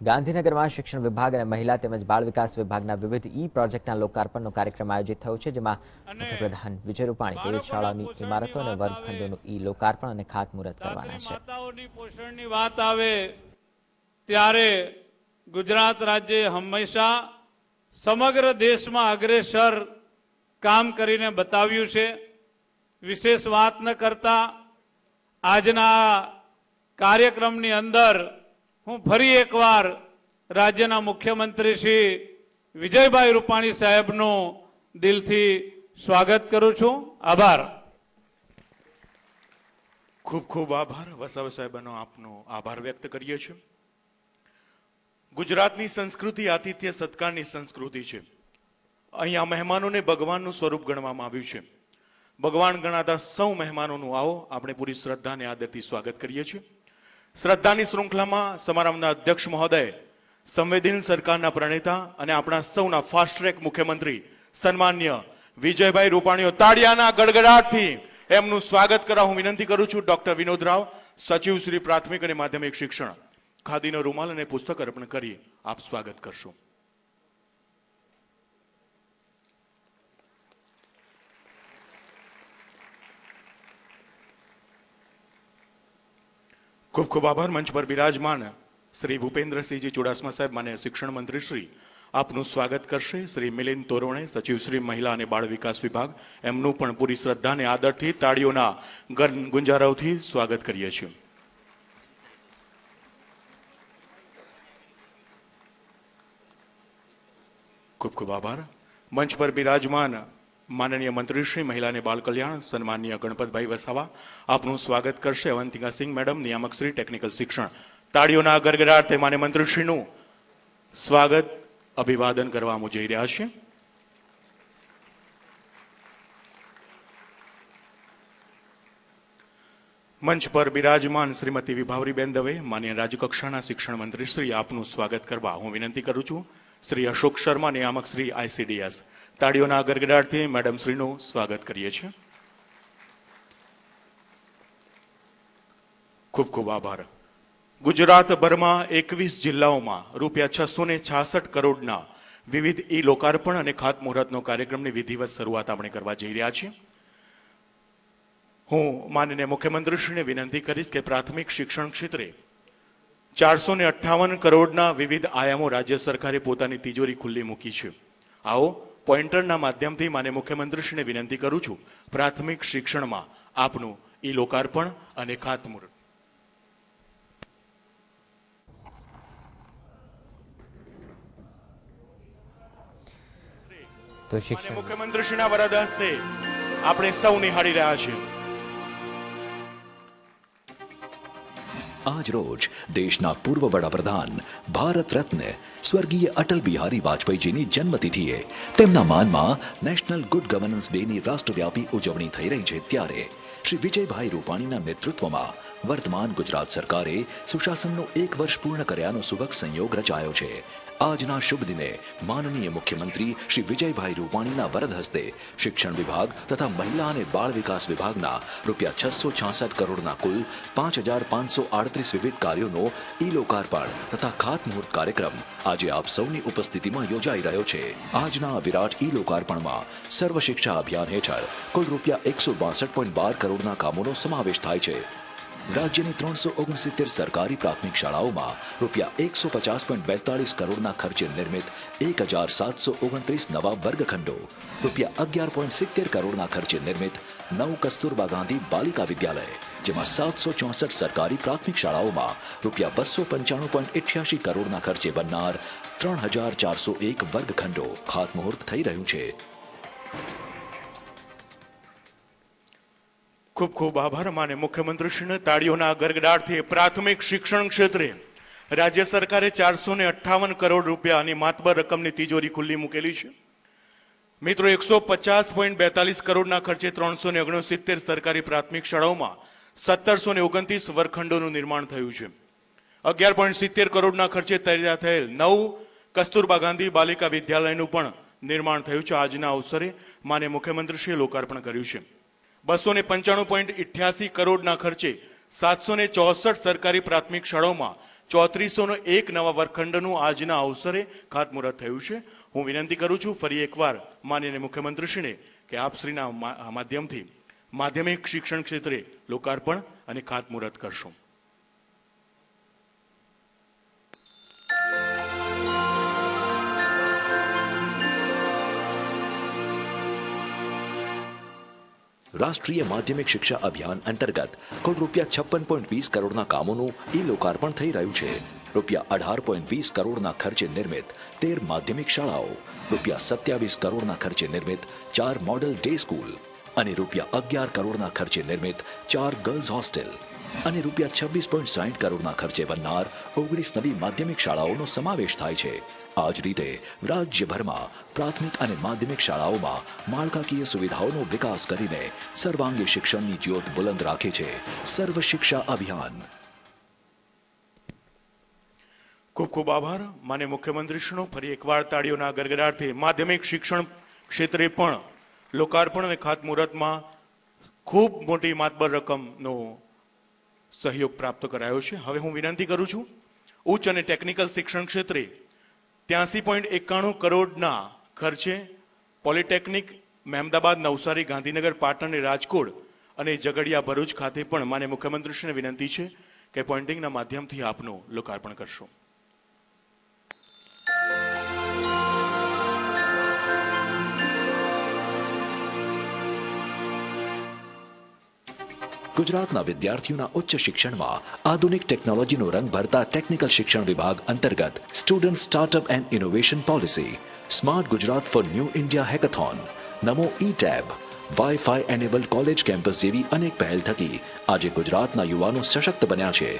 ગાંધીનગરમાં શિક્ષણ વિભાગ અને મહિલા તેમજ બાળ વિકાસ વિભાગના વિવિધ ઈ પ્રોજેક્ટના લોકાર્પણનો કાર્યક્રમ આયોજિત થયો છે જેમાં મુખ્યપ્રધાન વિજય રૂપાણી વિવિધ શાળાઓની ઇમારતો અને વર્ગખંડોનું ઈ લોકાર્પણ અને ખાતમુહૂર્ત કરવાના છે. માતાઓની પોષણની વાત આવે ત્યારે ગુજરાત રાજ્ય હંમેશા સમગ્ર દેશમાં અગ્રેસર કામ કરીને બતાવ્યું છે. વિશેષ વાત ન કરતા આજના કાર્યક્રમની અંદર હું ફરી એકવાર રાજ્યના મુખ્યમંત્રી શ્રી વિજયભાઈ રૂપાણી સાહેબનું દિલથી સ્વાગત કરું છું. આભાર. ખૂબ ખૂબ આભાર. વસાવ સાહેબનો આપનો આભાર વ્યક્ત કરીએ છીએ. ગુજરાતની સંસ્કૃતિ આતિથ્ય સત્કારની સંસ્કૃતિ છે. અહીંયા મહેમાનોને ભગવાનનું સ્વરૂપ ગણવામાં આવ્યું છે. ભગવાન ગણાતા સૌ મહેમાનોનું આવો. આપણે પૂરી શ્રદ્ધા અને આદરથી સ્વાગત કરીએ છીએ. શ્રદ્ધાની શૃંખલામાં સમારંભના અધ્યક્ષ મહોદય, સંવેદનશીલ સરકારના પ્રણેતા અને આપણા સૌના ફાસ્ટ ટ્રેક મુખ્યમંત્રી, સન્માન્ય વિજયભાઈ રૂપાણીઓ તાળિયાના ગડગડાટથી એમનું સ્વાગત કરવા હું વિનંતી કરું છું. ડોક્ટર વિનોદ રાવ, સચિવ શ્રી પ્રાથમિક અને માધ્યમિક શિક્ષણ. ખાદીનો રૂમાલ અને પુસ્તક અર્પણ કરી આપ સ્વાગત કરશો. ખૂબ ખૂબ આભાર. મંચ પર બિરાજમાન શ્રી ભૂપેન્દ્રસિંહજી ચુડાસમા સાહેબ માન્ય શિક્ષણ મંત્રી શ્રી, આપનું સ્વાગત કરશે. શ્રી મિલિંદ તોરણે, સચિવ શ્રી મહિલા અને બાળ વિકાસ વિભાગ, એમનું પણ પૂરી શ્રદ્ધા અને આદરથી તાળીઓના ગુંજારાઓથી સ્વાગત કરીએ છીએ. ખૂબ ખૂબ આભાર. મંચ પર બિરાજમાન માનનીય મંત્રીશ્રી મહિલા અને બાળ કલ્યાણ સન્માનીય ગણપતભાઈ વસાવા, આપનું સ્વાગત કરશે અવંતિકા સિંહ મેડમ, નિયામક શ્રી, ટેકનિકલ શિક્ષણ. તાળીઓના ગરગડાટે માન્ય મંત્રીશ્રીનું સ્વાગત, અભિવાદન કરવા હું જઈ રહ્યા છીએ. મંચ પર બિરાજમાન શ્રીમતી વિભાવરીબેન દવે, માન્ય રાજ્યકક્ષાના શિક્ષણ મંત્રી શ્રી, આપનું સ્વાગત કરવા હું વિનંતી કરું છું. શ્રી અશોક શર્મા, નિયામક શ્રી આઈસીડીએસ તાળીઓના ગરગડાટથી મેડમ શ્રીનું સ્વાગત કરીએ છીએ. ખૂબ ખૂબ આભાર. ગુજરાતભરમાં એકવીસ જિલ્લાઓમાં રૂપિયા છસો ને છાસઠ કરોડના વિવિધ ઈ લોકાર્પણ અને ખાતમુહૂર્તનો કાર્યક્રમની વિધિવત શરૂઆત આપણે કરવા જઈ રહ્યા છીએ. હું માનનીય મુખ્યમંત્રીશ્રીને વિનંતી કરીશ કે પ્રાથમિક શિક્ષણ ક્ષેત્રે ચારસો અઠ્ઠાવન કરોડના વિવિધ આયામો રાજ્ય સરકારે પોતાની તિજોરી ખુલ્લી મૂકી છે. આવો. પોઈન્ટરના માધ્યમથી માને મુખ્યમંત્રીશ્રીને વિનંતી કરું છું પ્રાથમિક શિક્ષણમાં આપનું ઈ લોકાર્પણ અને ખાતમુહૂર્ત. તો શિક્ષણ મુખ્યમંત્રીશ્રીના વરદ હસ્તે આપણે સૌ નિહાળી રહ્યા છીએ. આજ રોજ દેશના પૂર્વ વડાપ્રધાન ભારત રત્ન સ્વર્ગીય અટલ બિહારી વાજપેયીજીની જન્મતિથિએ. તેમના માનમાં નેશનલ ગુડ ગવર્નન્સ ડેની રાષ્ટ્રવ્યાપી ઉજવણી થઈ રહી છે ત્યારે શ્રી વિજયભાઈ રૂપાણીના નેતૃત્વમાં વર્તમાન ગુજરાત સરકારે સુશાસનનો એક વર્ષ પૂર્ણ કર્યાનો સુભગ સંયોગ રચાયો છે. આજના શુભ દિને માનનીય મુખ્યમંત્રી શ્રી વિજયભાઈ રૂપાણીના વરદ હસ્તે શિક્ષણ વિભાગ તથા મહિલા અને બાળ વિકાસ વિભાગના રૂપિયા છસો છાસઠ કરોડના કુલ પાંચ હજાર પાંચસો આડત્રીસ વિવિધ કાર્યોનો ઈ લોકાર્પણ તથા ખાતમુહૂર્ત કાર્યક્રમ આજે આપ સૌની ઉપસ્થિતિમાં યોજાઈ રહ્યો છે. આજના વિરાટ ઈ લોકાર્પણમાં સર્વ શિક્ષા અભિયાન હેઠળ કુલ રૂપિયા એકસો બાસઠ પોઈન્ટ બાર કરોડના કામોનો સમાવેશ થાય છે. રાજ્યની ત્રણસો ઓગણસિત્તેર સરકારી પ્રાથમિક શાળાઓમાં રૂપિયા એકસો પચાસ પોઈન્ટ બેતાળીસ કરોડના ખર્ચે નિર્મિત એક હજાર સાતસો ઓગણત્રીસ નવા વર્ગખંડો, રૂપિયા અગિયાર પોઈન્ટ સિત્તેર કરોડના ખર્ચે નિર્મિત નવ કસ્તુરબા ગાંધી બાલિકા વિદ્યાલય, જેમાં સાતસો ચોસઠ સરકારી પ્રાથમિક શાળાઓમાં રૂપિયા બસો પંચાણું પોઈન્ટ અઠ્યાસી કરોડના ખર્ચે બનનાર ત્રણ હજાર ચારસો એક વર્ગખંડો ખાતમુહૂર્ત થઈ રહ્યું છે. ખૂબ ખૂબ આભાર માને મુખ્યમંત્રીશ્રીને તાળીઓના ગરગડાટથી પ્રાથમિક શિક્ષણ ક્ષેત્રે. રાજ્ય સરકારે ચારસો ને અઠ્ઠાવન કરોડ રૂપિયાની માતબર રકમની તિજોરી ખુલ્લી મૂકેલી છે. મિત્રો, એકસો પચાસ પોઈન્ટ બેતાલીસ કરોડના ખર્ચે ત્રણસો ને ઓગણસિત્તેર સરકારી પ્રાથમિક શાળાઓમાં સત્તરસો ને ઓગણત્રીસ વર્ગખંડોનું નિર્માણ થયું છે. અગિયાર પોઈન્ટ સિત્તેર કરોડના ખર્ચે તૈયાર થયેલ નવ કસ્તુરબા ગાંધી બાલિકા વિદ્યાલયનું પણ નિર્માણ થયું છે. આજના અવસરે માને મુખ્યમંત્રીશ્રીએ લોકાર્પણ કર્યું છે. બસો ને પંચાણું પોઈન્ટ ઇઠ્યાસી કરોડના ખર્ચે સાતસો ને ચોસઠ સરકારી પ્રાથમિક શાળાઓમાં ચોત્રીસો એક નવા વર્ગખંડનું આજના અવસરે ખાતમુહૂર્ત થયું છે. હું વિનંતી કરું છું ફરી એકવાર માનનીય મુખ્યમંત્રીશ્રીને કે આપશ્રીના માધ્યમથી માધ્યમિક શિક્ષણ ક્ષેત્રે લોકાર્પણ અને ખાતમુહૂર્ત કરશો. રાષ્ટ્રીય માધ્યમિક શિક્ષા અભિયાન અંતર્ગત કુલ રૂપિયા છપ્પન પોઈન્ટ વીસ કરોડના કામોનું ઈ લોકાર્પણ થઈ રહ્યું છે. રૂપિયા અઢાર પોઈન્ટ વીસ કરોડના ખર્ચે નિર્મિત તેર માધ્યમિક શાળાઓ, રૂપિયા સત્યાવીસ કરોડના ખર્ચે નિર્મિત ચાર મોડલ ડે સ્કૂલ અને રૂપિયા અગિયાર કરોડના ખર્ચે નિર્મિત ચાર ગર્લ્સ હોસ્ટેલ અને રૂપિયા છવ્વીસ પોઈન્ટ સાઠ કરોડના ખર્ચે બનનાર ઓગણીસ નવી માધ્યમિક શાળાઓનો સમાવેશ થાય છે. આ જ રીતે રાજ્યભરમાં પ્રાથમિક અને માધ્યમિક શાળાઓમાં માળખાકીય સુવિધાઓનો વિકાસ કરીને સર્વાંગી શિક્ષણની જ્યોત બુલંદ રાખે છે. સર્વ શિક્ષા અભિયાન. ખૂબ ખૂબ આભાર. માન્ય મુખ્યમંત્રીશ્રીનો ફરી એકવાર તાળીઓના ગરગડાટથી માધ્યમિક શિક્ષણ ક્ષેત્રે પણ લોકાર્પણ અને ખાતમુહૂર્તમાં ખૂબ મોટી માતબર રકમનો સહયોગ પ્રાપ્ત કરાયો છે. હવે હું વિનંતી કરું છું, ઉચ્ચ અને ટેકનિકલ શિક્ષણ ક્ષેત્રે ત્યાસી પોઈન્ટ એકાણું કરોડના ખર્ચે પોલિટેકનિક, મહેમદાબાદ, નવસારી, ગાંધીનગર, પાટણ અને રાજકોટ અને ઝઘડિયા ભરૂચ ખાતે પણ માન્ય મુખ્યમંત્રીશ્રીને વિનંતી છે કે પોઇન્ટિંગના માધ્યમથી આપનું લોકાર્પણ કરશો. ગુજરાતના વિદ્યાર્થીઓના ઉચ્ચ શિક્ષણમાં આધુનિક ટેકનોલોજીનો રંગ ભરતા ટેકનિકલ શિક્ષણ વિભાગ અંતર્ગત student startup and innovation policy, smart Gujarat for new India hackathon, Namo E tab wifi enabled college campus જેવી અનેક પહેલ થકી આજે ગુજરાતના યુવાનો સશક્ત બન્યા છે.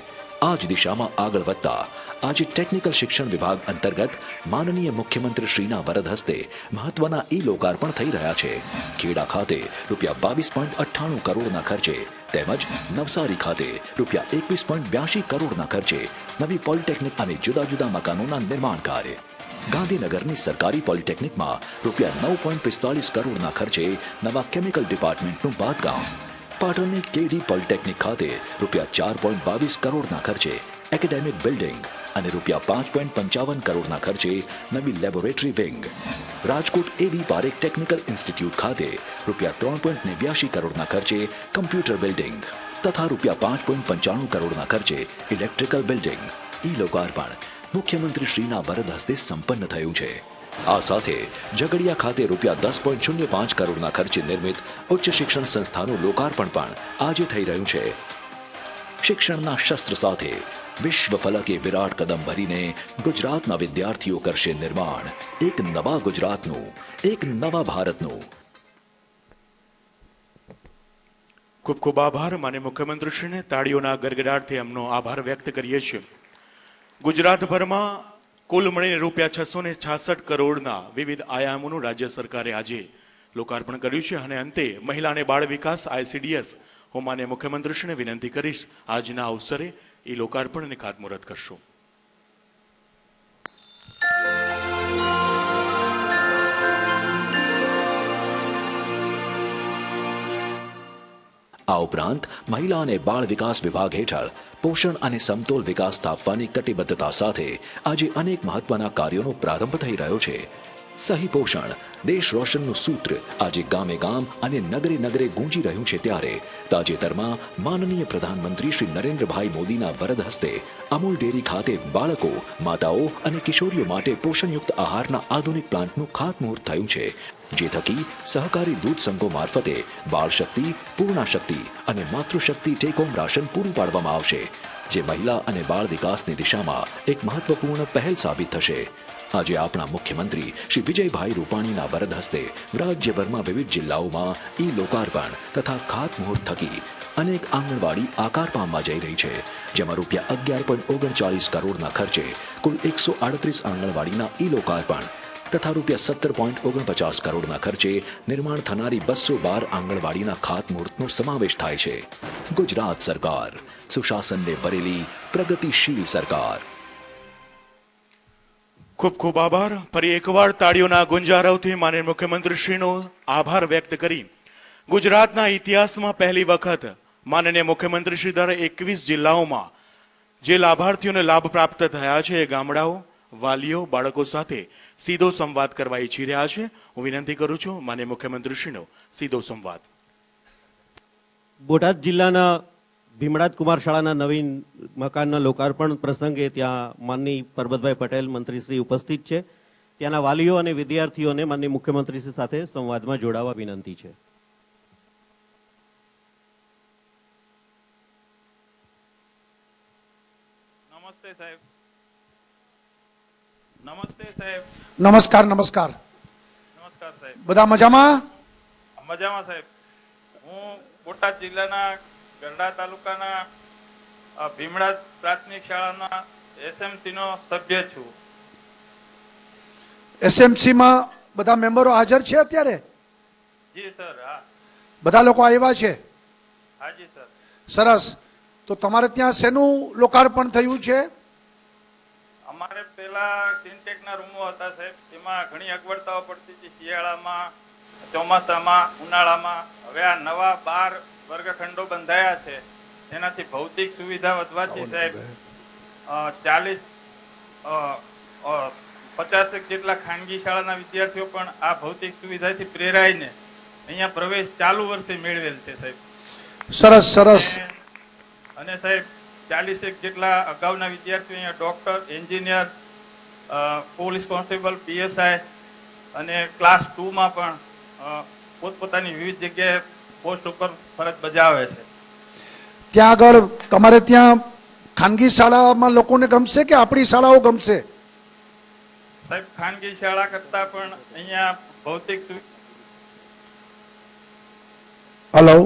આ જ દિશામાં આગળ વધતા આજે ટેકનિકલ શિક્ષણ વિભાગ અંતર્ગત માનનીય મુખ્યમંત્રી શ્રીના વરદ હસ્તે મહત્વના ઈ લોકાર્પણ થઈ રહ્યા છે. ખેડા ખાતે રૂપિયા બાવીસ પોઈન્ટ અઠ્ઠાણું કરોડના ખર્ચે તેમજ નવસારી ખાતે રૂપિયા એકવીસ પોઈન્ટ બ્યાસી કરોડના ખર્ચે નવી પોલિટેકનિક અને જુદા જુદા મકાનોના નિર્માણ કાર્ય. ગાંધીનગરની સરકારી પોલિટેકનિકમાં રૂપિયા નવ પોઈન્ટ પિસ્તાલીસ કરોડના ખર્ચે નવા કેમિકલ ડિપાર્ટમેન્ટનું બાંધકામ. પાટણની કેડી પોલિટેકનિક ખાતે રૂપિયા ચાર પોઈન્ટ બાવીસ કરોડના ખર્ચે એકેડેમિક બિલ્ડિંગ અને રૂપિયા પાંચ પોઈન્ટ પંચાવન કરોડના ખર્ચે નવી લેબોરેટરી વિંગ. રાજકોટ એવી પારેખ ટેકનિકલ ઇન્સ્ટિટ્યૂટ ખાતે રૂપિયા ત્રણ પોઈન્ટ નેવ્યાસી કરોડના ખર્ચે કમ્પ્યુટર બિલ્ડિંગ તથા રૂપિયા પાંચ પોઈન્ટ પંચાણું કરોડના ખર્ચે ઇલેક્ટ્રિકલ બિલ્ડિંગ. ઈ લોકાર્પણ મુખ્યમંત્રી શ્રીના વરદ હસ્તે સંપન્ન થયું છે. આ સાથે ઝઘડિયા ખાતે રૂપિયા દસ પોઈન્ટ શૂન્ય પાંચ કરોડના ખર્ચે નિર્મિત ઉચ્ચ શિક્ષણ સંસ્થાનું લોકાર્પણ પણ આજે થઈ રહ્યું છે. શિક્ષણના શસ્ત્ર સાથે વિશ્વ ફલકે વિરાટ કદમ ભરીને ગુજરાતના વિદ્યાર્થીઓ કરશે નિર્માણ. એક નવા ગુજરાતનું, એક નવા ભારતનું. ખૂબ ખૂબ આભાર. માન્ય મુખ્યમંત્રીશ્રીને તાળીઓના ગરગડાટથી એમનો આભાર વ્યક્ત કરીએ છીએ. ગુજરાતભરમાં કુલ મળીને રૂપિયા છસો ને છાસઠ કરોડના વિવિધ આયામોનું રાજ્ય સરકારે આજે લોકાર્પણ કર્યું છે અને અંતે મહિલા અને બાળ વિકાસ આઈસીડીએસ હું માન્ય મુખ્યમંત્રીશ્રીને વિનંતી કરીશ. આજના અવસરે એ લોકાર્પણ અને ખાતમુહૂર્ત કરશો. આ ઉપરાંત, મહિલા અને બાળ વિકાસ વિભાગ હેઠળ પોષણ અને સમતોલ વિકાસ સ્થાપવાની કટિબદ્ધતા સાથે આજે અનેક મહત્વના કાર્યોનો પ્રારંભ થઈ રહ્યો છે. સહી પોષણ, દેશ રોશનનું સૂત્ર આજે ગામે ગામ અને નગરે નગરે ગુંજી રહ્યું છે ત્યારે તાજેતરમાં માનનીય પ્રધાનમંત્રી શ્રી નરેન્દ્રભાઈ મોદીના વરદ હસ્તે અમૂલ ડેરી ખાતે બાળકો, માતાઓ અને કિશોરીઓ માટે પોષણયુક્ત આહારના આધુનિક પ્લાન્ટનું ખાતમુહૂર્ત થયું છે, જે થકી સહકારી દૂધ સંઘો મારફતે બાળ શક્તિ પૂર્ણા અને માતૃશક્તિ ટેક હોમ રાશન પૂરું પાડવામાં આવશે, જે મહિલા અને બાળ વિકાસની દિશામાં એક મહત્વપૂર્ણ પહેલ સાબિત થશે. આજે આપણા મુખ્યમંત્રી શ્રી વિજયભાઈ રૂપાણીના વરદ હસ્તે રાજ્યભરમાં વિવિધ જિલ્લાઓમાં ઈ લોકાર્પણ તથા ખાતમુહૂર્ત થકી અનેક આંગણવાડી આકાર પામવા જઈ રહી છે, જેમાં રૂપિયા અગિયાર પોઈન્ટ ઓગણચાલીસ કરોડના ખર્ચે કુલ એકસો આડત્રીસ આંગણવાડીના ઈ લોકાર્પણ તથા રૂપિયા સત્તર પોઈન્ટ ઓગણપચાસ કરોડના ખર્ચે નિર્માણ થનારી બસો બાર આંગણવાડીના ખાતમુહૂર્તનો સમાવેશ થાય છે. ગુજરાત સરકાર, સુશાસનને ભરેલી પ્રગતિશીલ સરકાર. ખૂબ ખૂબ આભાર. ફરી એકવાર તાળીઓના ગુંજારવથી માનનીય મુખ્યમંત્રીશ્રીનો આભાર વ્યક્ત કરી. ગુજરાતના ઇતિહાસમાં પહેલી વખત માનનીય મુખ્યમંત્રીશ્રી દ્વારા એકવીસ જિલ્લાઓમાં જે લાભાર્થીઓને લાભ પ્રાપ્ત થયા છે એ ગામડાઓ, વાલીઓ, બાળકો સાથે સીધો સંવાદ કરવા ઈચ્છી રહ્યા છે. હું વિનંતી કરું છું માન્ય મુખ્યમંત્રીશ્રીનો સીધો સંવાદ. બોટાદ જિલ્લાના ભીમડાદ કુમાર શાળાના નવીન મકાનના લોકાર્પણ પ્રસંગે ત્યાં માનની પરબતભાઈ પટેલ મંત્રીશ્રી ઉપસ્થિત છે. ત્યાંના વાલીઓ અને વિદ્યાર્થીઓને માનની મુખ્યમંત્રીશ્રી સાથે સંવાદમાં જોડાવા વિનંતી છે. નમસ્તે સાહેબ. નમસ્તે સાહેબ. નમસ્કાર નમસ્કાર. નમસ્કાર સાહેબ. બધા મજામાં? મજામાં સાહેબ. હું બોટાદ જિલ્લાના ગરડા તાલુકાના ભીમડા પ્રાથમિક શાળાના એસએમસી નો સભ્ય છું. એસએમસીમાં બધા મેમ્બરો હાજર છે અત્યારે? જી સર હા. બધા લોકો આવ્યા છે? હાજી સર. સરસ. તો તમારે ત્યાં શેનું લોકાર્પણ થયું છે? અમારે પેલા સિન્ટેકના રૂમો હતા સાહેબ. એમાં ઘણી અગવડતાઓ પડતી હતી. શિયાળામાં ચોમાસામાં ઉનાળામાં. હવે આ નવા બાર વર્ગખંડો બંધાયા છે. એનાથી ભૌતિક સુવિધા વધવાથી સાહેબ ચાલીસ પચાસેક જેટલા ખાનગી શાળાના વિદ્યાર્થીઓ પણ આ ભૌતિક સુવિધાથી પ્રેરાઈને અહીંયા પ્રવેશ ચાલુ વર્ષે મેળવેલ છે સાહેબ. સરસ સરસ. અને- સાહેબ ચાલીસેક જેટલા અગાઉના વિદ્યાર્થીઓ અહીંયા doctor engineer police constable PSI અને ક્લાસ ટુમાં પણ પોતપોતાની વિવિધ જગ્યાએ પોસ્ટ ઉપર ફરજ બજાવે છે. ત્યાં આગળ તમારે ત્યાં ખાનગી શાળામાં લોકોને ગમશે કે આપણી શાળાઓ ગમશે? સાહેબ ખાનગી શાળા કરતા પણ અહીંયા ભૌતિક હલો?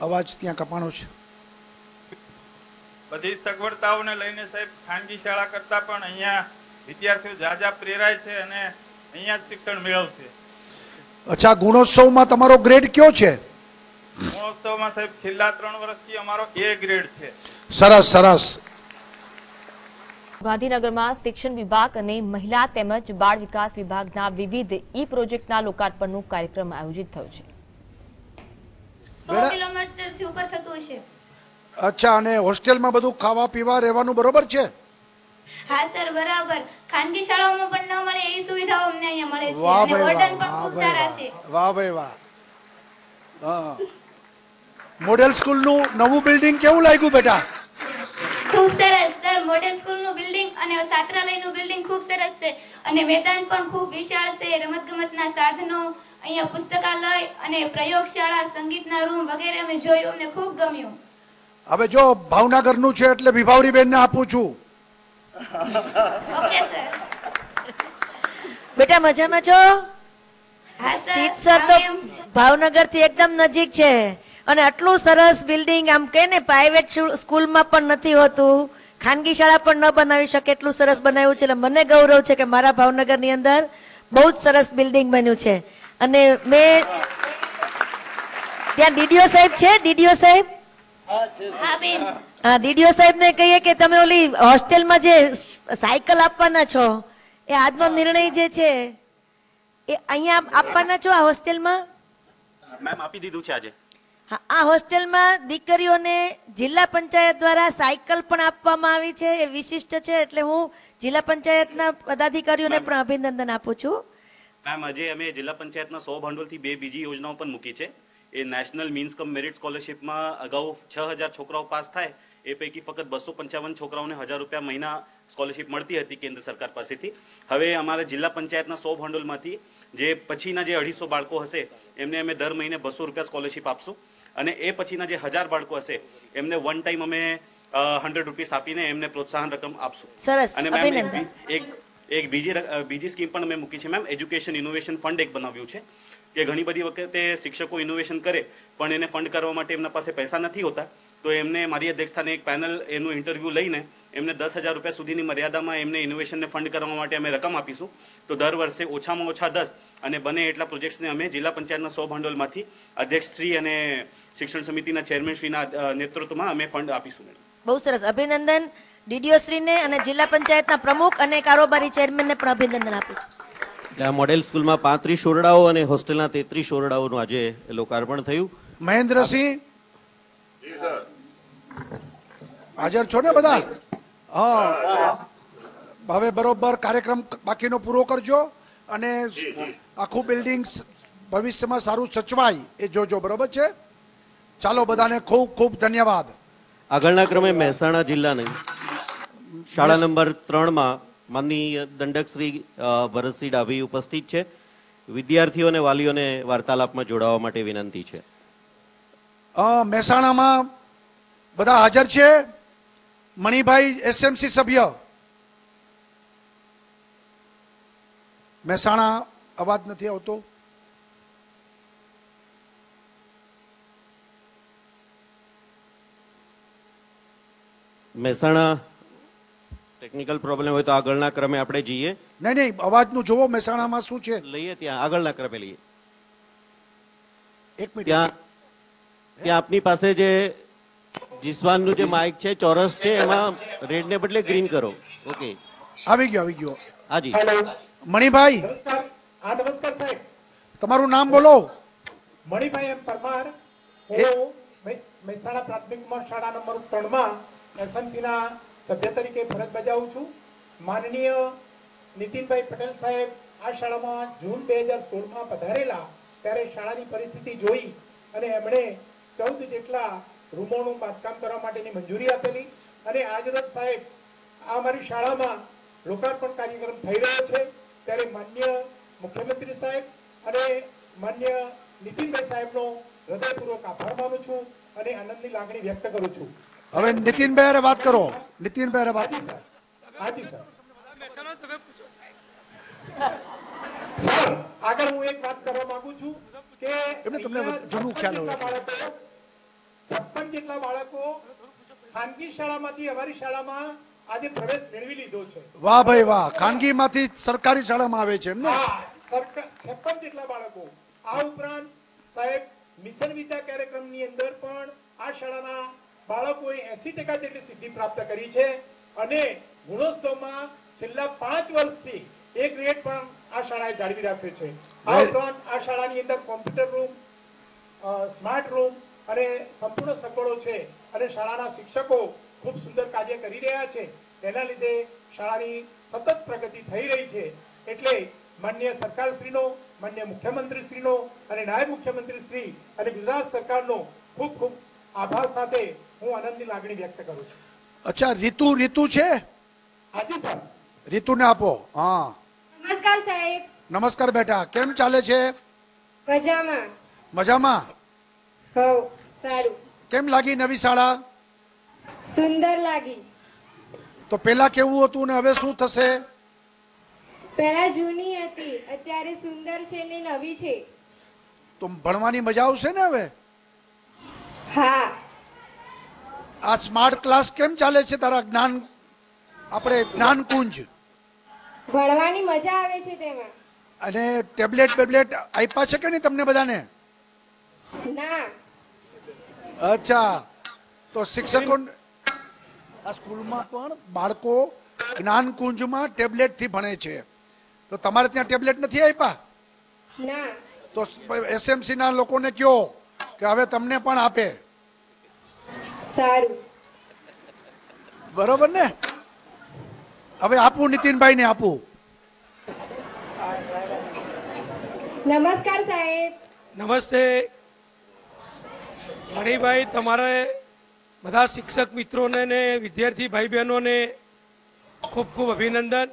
અવાજ ત્યાં કપાણો છે. બધી સગવડતાઓને લઈને સાહેબ ખાનગી શાળા કરતા પણ અહીંયા વિદ્યાર્થીઓ જાજા પ્રેરાય છે અને અહીંયા જ શિક્ષણ મેળવશે. અચ્છા ગુણોત્સવમાં તમારો ગ્રેડ કયો છે? ગુણોત્સવમાં સાહેબ છેલ્લા ત્રણ વર્ષથી અમારો એ ગ્રેડ છે. સરસ સરસ. ગાંધીનગરમાં શિક્ષણ વિભાગ અને મહિલા તેમજ બાળ વિકાસ વિભાગના વિવિધ ઈ પ્રોજેક્ટના લોકાર્પણનો કાર્યક્રમ આયોજિત થયો છે. કિલોમીટરથી ઉપર થતું હશે. અચ્છા અને હોસ્ટેલમાં બધું ખાવા પીવા રહેવાનું બરોબર છે? હા સર બરાબર. ખાનગી શાળાઓમાં પણ ન મળે એવી સુવિધાઓ અમને અહીંયા મળે છે. અને ભાઈ પણ ખૂબ સારા છે. વાહ ભાઈ વાહ. હા. મોડેલ સ્કૂલનું નવું બિલ્ડિંગ કેવું લાગ્યું બેટા? ખૂબ સરસ સર મોડેલ સ્કૂલનું બિલ્ડિંગ અને છાત્રાલયનું બિલ્ડિંગ ખૂબ સરસ છે. અને મેદાન પણ ખૂબ વિશાળ છે. રમતગમતના સાધનો અહીંયા પુસ્તકાલય અને પ્રયોગશાળા સંગીતના રૂમ વગેરે અમે જોયું અમને ખૂબ ગમ્યું. હવે જો ભાવનગરનું છે એટલે વિભાવરીબેનને આપું છું. ઓકે સર બેટા મજામાં છો? હા સર સીતસર તો ભાવનગરથી એકદમ નજીક છે. અને આટલું સરસ બિલ્ડિંગ આમ કે ને પ્રાઇવેટ સ્કૂલમાં પણ નથી હોતું. ખાનગી શાળા પણ ન બનાવી શકે એટલું સરસ બનાવ્યું છે. એટલે મને ગૌરવ છે કે મારા ભાવનગરની અંદર બહુ જ સરસ બિલ્ડિંગ બન્યું છે. અને મેં ત્યાં ડીડીઓ સાહેબ છે? ડીડીઓ સાહેબ? હા ડીડીઓ સાહેબ ને કહીએ કે તમે ઓલી હોસ્ટેલમાં જે સાયકલ આપવાના છો એ આજનો નિર્ણય જે છે એ અહીંયા આપવાના છો આ હોસ્ટેલમાં? મેમ આપી દીધું છે આજે. આ હોસ્ટેલમાં દીકરીઓને જિલ્લા પંચાયત દ્વારા સાયકલ પણ આપવામાં આવી છે એ વિશિષ્ટ છે એટલે હું જિલ્લા પંચાયતના પદાધિકારીઓને પણ અભિનંદન આપું છું. મેમ આજે અમે જિલ્લા પંચાયતના સો ભંડોળથી બે બીજી યોજનાઓ પણ મૂકી છે. એ નેશનલ મીન્સ કમ મેરિટ સ્કોલરશિપમાં અગાઉ છ હજાર છોકરાઓ પાસ થાય એ પૈકી ફક્ત બસો પંચાવન છોકરાઓને હજાર રૂપિયા મહિના સ્કોલરશિપ મળતી હતી કેન્દ્ર સરકાર પાસેથી. હવે અમારા જિલ્લા પંચાયતના સો ભંડોળમાંથી જે પછીના જે અઢીસો બાળકો હશે એમને અમે દર મહિને બસો રૂપિયા સ્કોલરશિપ આપશું. અને એ પછીના જે હજાર બાળકો હશે એમને વન ટાઈમ અમે હંડ્રેડ રૂપીસ આપીને એમને પ્રોત્સાહન રકમ આપશું. સરસ. અને મેમ એક એક બીજી બીજી સ્કીમ પણ અમે મૂકી છે મેમ એજ્યુકેશન ઇનોવેશન ફંડ એક બનાવ્યું છે કે ઘણી બધી વખતે શિક્ષકો ઇનોવેશન કરે પણ એને ફંડ કરવા માટે એમના પાસે પૈસા નથી હોતા. તો એમને મારી અધ્યક્ષતાને એક પેનલ એનું ઇન્ટરવ્યૂ લઈને એમને દસ હજાર રૂપિયા સુધીની મર્યાદામાં એમને ઇનોવેશનને ફંડ કરવા માટે અમે રકમ આપીશું. તો દર વર્ષે ઓછામાં ઓછા દસ અને બને એટલા પ્રોજેક્ટ્સને અમે જિલ્લા પંચાયતના સો ભંડોળમાંથી અધ્યક્ષશ્રી અને શિક્ષણ સમિતિના ચેરમેનશ્રીના નેતૃત્વમાં અમે ફંડ આપીશું બહુ સરસ. અભિનંદન ડીડીઓ શ્રીને અને જિલ્લા પંચાયતના પ્રમુખ અને કારોબારી ચેરમેનને પણ અભિનંદન આપું છું. આ મોડેલ સ્કૂલમાં પાંત્રીસ ઓરડાઓ અને હોસ્ટેલના તેત્રીસ ઓરડાઓનું આજે લોકાર્પણ થયું. મહેન્દ્રસિંહ. હાજર છો ને બધા? હા. હવે બરોબર કાર્યક્રમ બાકીનો પૂરો કરજો અને આખું બિલ્ડિંગ ભવિષ્યમાં સારું સચવાય એ જોજો બરોબર છે? ચાલો બધાને ખૂબ ખૂબ ધન્યવાદ. આગળના ક્રમે મહેસાણા જિલ્લાની શાળા નંબર ત્રણમાં માનનીય દંડક શ્રી ભરતસિંહ ડાભી ઉપસ્થિત છે. વિદ્યાર્થીઓ અને વાલીઓને વાર્તાલાપમાં જોડાવા માટે વિનંતી છે. મહેસાણામાં બધા હાજર છે? મણિભાઈ એસએમસી સભ્ય મહેસાણા અવાજ નથી આવતો મહેસાણા ટેકનિકલ પ્રોબ્લેમ હોય તો આગળના ક્રમે આપણે જઈએ. નહીં નહીં અવાજનું જોવો મહેસાણામાં શું છે? લઈએ ત્યાં આગળના ક્રમે લઈએ. એક મિનિટ. ત્યાં ત્યાં આપની પાસે જે જીસવાનનું જે માઇક છે ચોરસ છે એમાં રેડ ને બદલે ગ્રીન કરો. ઓકે આવી ગયો આવી ગયો. હાજી. મણિભાઈ. હા નમસ્કાર સાહેબ. તમારું નામ બોલો. મણિભાઈ એમ પરમાર. હું મહેસાણા પ્રાથમિક શાળા નંબર ત્રણમાં એસએમસી ના સભ્ય તરીકે ફરજ બજાવું છું. માનનીય નીતિનભાઈ પટેલ સાહેબ આ શાળામાં જૂન બે હજાર સોળમાં પધારેલા ત્યારે શાળાની પરિસ્થિતિ જોઈ અને એમણે ચૌદ જેટલા રૂમોનું બાંધકામ કરવા માટેની મંજૂરી આપેલી અને આજરોજ સાહેબ આ અમારી શાળામાં લોકાર્પણ કાર્યક્રમ થઈ રહ્યો છે. ત્યારે માન્ય મુખ્યમંત્રી સાહેબ અને માન્ય નીતિનભાઈ સાહેબનો હૃદયપૂર્વક આભાર માનું છું અને આનંદની લાગણી વ્યક્ત કરું છું. હવે નીતિનભાઈ અરે વાત કરો. નીતિનભાઈ અરે વાત હાજી સર હાજી સર સર આગળ હું એક વાત કરવા માંગુ છું કે એમને તમને જૂનું ખ્યાલ હોય. છપ્પન જેટલા બાળકો ખાનગી શાળામાંથી અમારી શાળામાં આજે પ્રવેશ મેળવી લીધો છે. વાહ ભાઈ વાહ. ખાનગીમાંથી સરકારી શાળામાં આવે છે એમ ને? હા, સરકાર- 56 જેટલા બાળકો. આ ઉપરાંત સાહેબ મિશન વિદ્યા કાર્યક્રમની અંદર પણ આ શાળાના બાળકોએ 80% ટકા જેટલી સિદ્ધિ પ્રાપ્ત કરી છે અને ગુણોત્સવમાં છેલ્લા પાંચ વર્ષથી એક ગ્રેડ પણ આ શાળાએ જાળવી રાખ્યો છે. આ ઉપરાંત આ શાળાની અંદર કોમ્પ્યુટર રૂમ સ્માર્ટ રૂમ અને સંપૂર્ણ સગવડો છે અને શાળાના શિક્ષકો ખૂબ સુંદર કાર્ય કરી રહ્યા છે. તેના લીધે શાળાની સતત પ્રગતિ થઈ રહી છે. એટલે માન્ય સરકારશ્રીનો માન્ય મુખ્યમંત્રીશ્રીનો અને નાયબ મુખ્યમંત્રીશ્રી અને ગુજરાત સરકારનો ખૂબ ખૂબ આભાર સાથે હું આનંદની લાગણી વ્યક્ત કરું છું. અચ્છા રીતુ રીતુ છે? હાજી સર રીતુને આપો. હા. નમસ્કાર સાહેબ. નમસ્કાર બેટા. કેમ ચાલે છે? મજામાં. મજામાં? હો સારું. કેમ લાગી નવી શાળા? સુંદર લાગી. તો પેલા કેવું હતું ને હવે શું થશે? પહેલા જૂની હતી અત્યારે સુંદર છે ને નવી છે. તો ભણવાની મજા આવશે ને હવે? હા. આ સ્માર્ટ ક્લાસ કેમ ચાલે છે તારા જ્ઞાન આપણે જ્ઞાન કુંજ ભણવાની મજા આવે છે તેમાં. અને ટેબ્લેટ બેબ્લેટ આપ્યા છે કે નહીં તમને બધાને? ના. અચ્છા. તો શિક્ષકો આ સ્કૂલમાં પણ બાળકો જ્ઞાન કુંજમાં ટેબ્લેટથી ભણે છે. તો તમારે ત્યાં ટેબ્લેટ નથી આપ્યા તો એસએમસી ના લોકોને કયો કે હવે તમને પણ આપે. સારું. બરોબર ને? હવે આપું નીતિનભાઈ ને આપું. નમસ્કાર સાહેબ. નમસ્તે. મણિભાઈ તમારે બધા શિક્ષક મિત્રોને ને વિદ્યાર્થી ભાઈ બહેનોને ખૂબ ખૂબ અભિનંદન.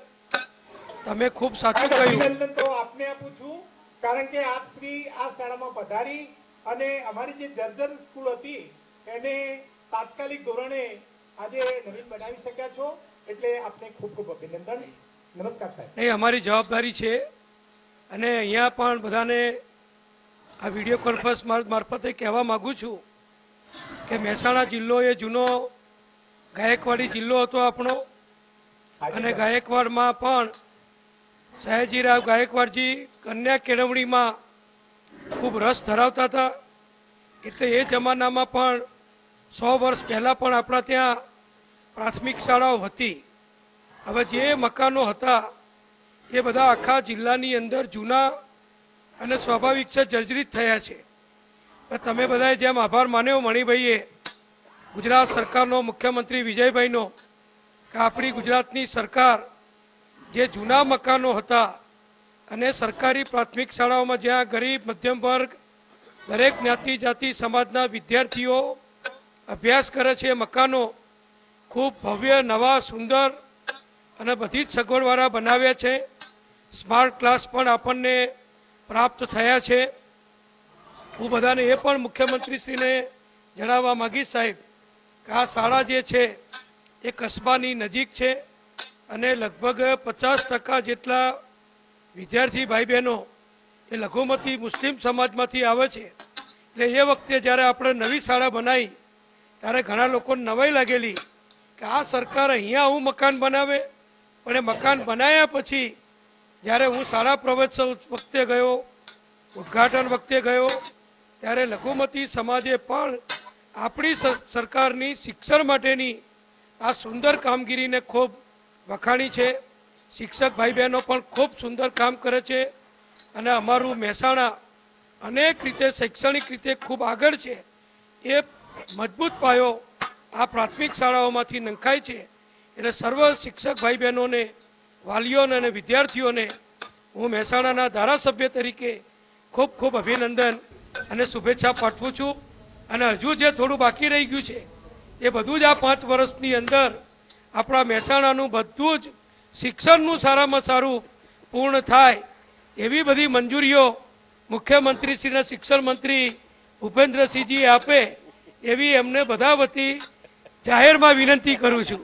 તમે ખૂબ સાચું કહ્યું. અભિનંદન તો આપને આપું છું કારણ કે આપ શ્રી આ શાળામાં પધારી અને અમારી જે જર્જર સ્કૂલ હતી એને તાત્કાલિક ધોરણે આજે નવીન બનાવી શક્યા છો એટલે આપને ખૂબ ખૂબ અભિનંદન. નમસ્કાર સાહેબ. નહીં અમારી જવાબદારી છે. અને અહીંયા પણ બધાને આ વીડિયો કોન્ફરન્સ માર- મારફતે કહેવા માગું છું કે મહેસાણા જિલ્લો એ જૂનો ગાયકવાડી જિલ્લો હતો આપણો. અને ગાયકવાડમાં પણ સયાજીરાવ ગાયકવાડજી કન્યા કેળવણીમાં ખૂબ રસ ધરાવતા હતા. એટલે એ જમાનામાં પણ સો વર્ષ પહેલાં પણ આપણા ત્યાં પ્રાથમિક શાળાઓ હતી. હવે જે મકાનો હતા એ બધા આખા જિલ્લાની અંદર જૂના અને સ્વાભાવિક છે, જર્જરિત થયા છે. તમે બધાએ જેમ આભાર માન્યો મણિભાઈએ, ગુજરાત સરકારનો, મુખ્યમંત્રી વિજયભાઈનો, કે આપણી ગુજરાતની સરકાર જે જૂના મકાનો હતા અને સરકારી પ્રાથમિક શાળાઓમાં જ્યાં ગરીબ, મધ્યમ વર્ગ, દરેક જ્ઞાતિ, જાતિ, સમાજના વિદ્યાર્થીઓ અભ્યાસ કરે છે મકાનો, ખૂબ ભવ્ય, નવા, સુંદર અને બધી જ સગવડવાળા બનાવ્યા છે. સ્માર્ટ ક્લાસ પણ આપણને પ્રાપ્ત થયા છે. હું બધાને એ પણ મુખ્યમંત્રીશ્રીને જણાવવા માગીશ સાહેબ કે આ શાળા જે છે એ કસ્બાની નજીક છે અને લગભગ પચાસ ટકા જેટલા વિદ્યાર્થી ભાઈ બહેનો એ લઘુમતી મુસ્લિમ સમાજમાંથી આવે છે. એટલે એ વખતે જ્યારે આપણે નવી શાળા બનાવી, ત્યારે ઘણા લોકોને નવાઈ લાગેલી કે આ સરકાર અહીંયા આવું મકાન બનાવે. પણ એ મકાન બનાવ્યા પછી જ્યારે હું શાળા પ્રવેશોત્સવ વખતે ગયો, ઉદ્ઘાટન વખતે ગયો, ત્યારે લઘુમતી સમાજે પણ આપણી સરકારની શિક્ષણ માટેની આ સુંદર કામગીરીને ખૂબ વખાણી છે. શિક્ષક ભાઈ બહેનો પણ ખૂબ સુંદર કામ કરે છે અને અમારું મહેસાણા અનેક રીતે, શૈક્ષણિક રીતે ખૂબ આગળ છે. એ મજબૂત પાયો આ પ્રાથમિક શાળાઓમાંથી નંખાય છે. એટલે સર્વ શિક્ષક ભાઈ બહેનોને વાલીઓને અને વિદ્યાર્થીઓને હું મહેસાણાના ધારાસભ્ય તરીકે ખૂબ ખૂબ અભિનંદન અને શુભેચ્છા પાઠવું છું. અને હજુ જે થોડું બાકી રહી ગયું છે, એ બધું જ આ પાંચ વર્ષની અંદર આપણા મહેસાણાનું બધું જ શિક્ષણનું સારામાં સારું પૂર્ણ થાય એવી બધી મંજૂરીઓ મુખ્યમંત્રીશ્રીના શિક્ષણ મંત્રી ભૂપેન્દ્રસિંહજીએ આપે એવી એમને બધા વતી જાહેરમાં વિનંતી કરું છું.